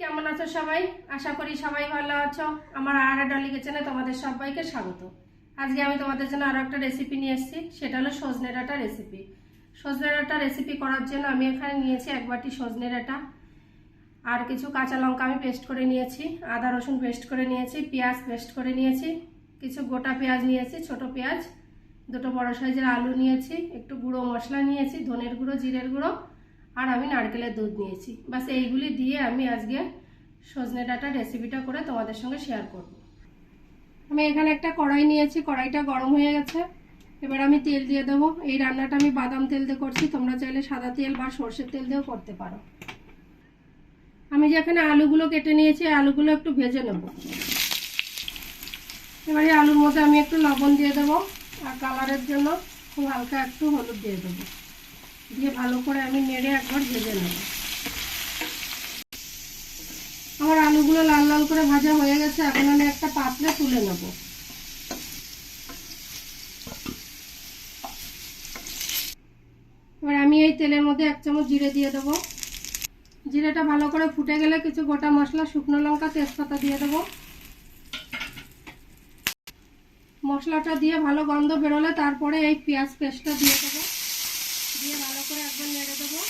কেমন আছো সবাই? আশা করি সবাই ভালো আছো। আমার আর ডলি কিচেনে তোমাদের সবাইকে স্বাগত। আজকে আমি তোমাদের জন্য আরও একটা রেসিপি নিয়ে এসেছি। সেটা হলো সজনে ডাঁটা রেসিপি সজনে ডাঁটা রেসিপি করার জন্য আমি এখানে নিয়েছি এক বাটি সজনে ডাঁটা। আর কিছু কাঁচা লঙ্কা আমি পেস্ট করে নিয়েছি। আদা রসুন পেস্ট করে নিয়েছি, পেঁয়াজ পেস্ট করে নিয়েছি। কিছু গোটা পেঁয়াজ নিয়েছি, ছোট পেঁয়াজ। দুটো বড় সাইজের আলু নিয়েছি, একটু গুঁড়ো মশলা নিয়েছি, ধনের গুঁড়ো, জিরের গুঁড়ো। আর আমি নারকেলের দুধ নিয়েছি। বাস এইগুলি দিয়ে আমি আজকে সজনে ডাঁটা রেসিপিটা করে তোমাদের সঙ্গে শেয়ার করব। আমি এখানে একটা কড়াই নিয়েছি, কড়াইটা গরম হয়ে গেছে। এবার আমি তেল দিয়ে দেবো। এই রান্নাটা আমি বাদাম তেল দিয়ে করছি। তোমরা চাইলে সাদা তেল বা সর্ষের তেল দিয়েও করতে পারো। আমি যেখানে আলুগুলো কেটে নিয়েছি আলুগুলো একটু ভেজে নেব। এবারে আলুর মধ্যে আমি একটু লবণ দিয়ে দেবো। আর কালারের জন্য খুব হালকা একটু হলুদ দিয়ে দেবো। দিয়ে ভালো করে আমি নেড়ে একবার ভেজে নেব। আমার আলুগুলো লাল লাল করে ভাজা হয়ে গেছে, এখন আমি একটা পাত্রে তুলে নেব। এবার আমি এই তেলের মধ্যে এক চামচ জিরে দিয়ে দেবো। জিরেটা ভালো করে ফুটে গেলে কিছু গোটা মশলা, শুকনো লঙ্কা, তেজপাতা দিয়ে দেবো। মশলাটা দিয়ে ভালো গন্ধ বেরোলে তারপরে এই পেঁয়াজ পেস্টটা দিয়ে দেবো। দিয়ে ভালো করে একবার নেড়ে দেবো।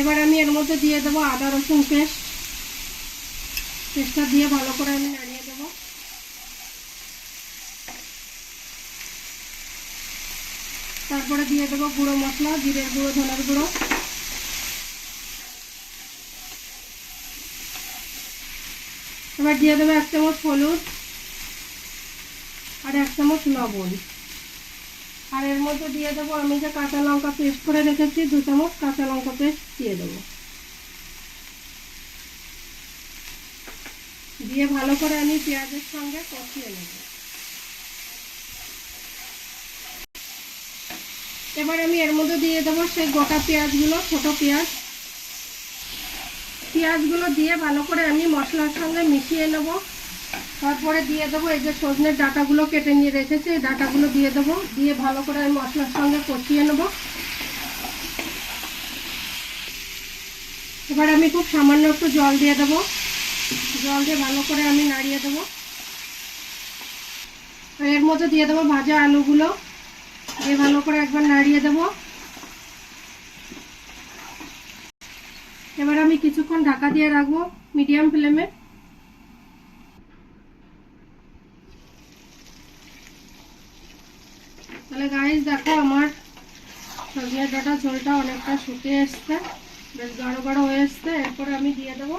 এবার আমি এর মধ্যে দিয়ে দেবো আদা, রসুন পেস্ট। পেস্টটা দিয়ে ভালো করে আমি নাড়িয়ে দেবো। তারপরে দিয়ে দেবো গুঁড়ো মশলা, জিরের গুঁড়ো, ধনের গুঁড়ো। এবার দিয়ে দেবো এক চামচ হলুদ আর এক চামচ লবণ। মধ্যে দিয়ে দেবো। আমি যে কাঁচা লঙ্কা পেস্ট করে রেখেছি, দু চামচ কাঁচা লঙ্কা পেস্ট দিয়ে দেবো। দিয়ে ভালো করে আমি পেঁয়াজের সঙ্গে কষিয়ে নেব। এবার আমি এর মধ্যে দিয়ে দেবো সেই গোটা পেঁয়াজগুলো, ছোট পেঁয়াজ। পেঁয়াজগুলো দিয়ে ভালো করে আমি মশলার সঙ্গে মিশিয়ে নেব। তারপরে দিয়ে দেবো এই যে সজনের ডাটাগুলো কেটে নিয়ে রেখেছি, এই ডাটাগুলো দিয়ে দেবো। দিয়ে ভালো করে আমি মশলার সঙ্গে কষিয়ে নেব। এবার আমি খুব সামান্য একটু জল দিয়ে দেবো। জল দিয়ে ভালো করে আমি নাড়িয়ে দেবো। এর মধ্যে দিয়ে দেবো ভাজা আলুগুলো। দিয়ে ভালো করে একবার নাড়িয়ে দেবো। এবার আমি কিছুক্ষণ ঢাকা দিয়ে রাখব মিডিয়াম ফ্লেমে। তাহলে গাইজ দেখো আমার সজনে ডাটা ঝোলটা অনেকটা শুকিয়ে এসছে, বেশ গাঢ় গাঢ় হয়ে এসছে। এরপরে আমি দিয়ে দেবো,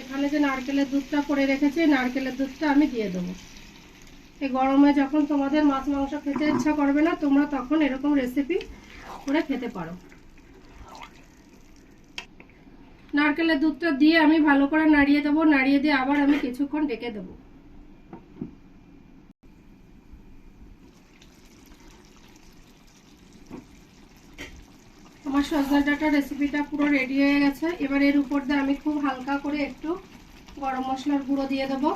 এখানে যে নারকেলের দুধটা করে রেখেছি নারকেলের দুধটা আমি দিয়ে দেবো। এই গরমে যখন তোমাদের মাছ, মাংস খেতে ইচ্ছা করবে না, তোমরা তখন এরকম রেসিপি করে খেতে পারো। নারকেলের দুধটা দিয়ে আমি ভালো করে নাড়িয়ে দেবো, নাড়িয়ে দিয়ে আবার আমি কিছুক্ষণ ডেকে দেবো। আমার সজনা ডাটা রেসিপিটা পুরো রেডি হয়ে গেছে। এবার এর উপর দিয়ে আমি খুব হালকা করে একটু গরম মশলার গুঁড়ো দিয়ে দেবো।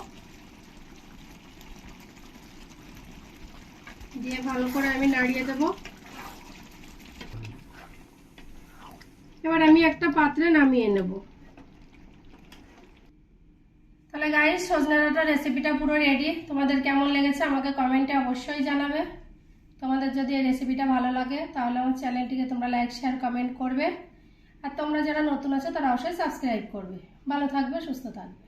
দিয়ে ভালো করে আমি নাড়িয়ে দেব। এবার আমি একটা পাত্রে নামিয়ে নেব। তাহলে গাইস সজনে ডাঁটা রেসিপিটা পুরো রেডি তোমাদের কেমন লেগেছে আমাকে কমেন্টে অবশ্যই জানাবে। তোমাদের যদি এই রেসিপিটা ভালো লাগে, তাহলে আমার চ্যানেলটিকে তোমরা লাইক শেয়ার কমেন্ট করবে। আর তোমরা যারা নতুন আছো, তারা অবশ্যই সাবস্ক্রাইব করবে। ভালো থাকবে, সুস্থ থাকবে।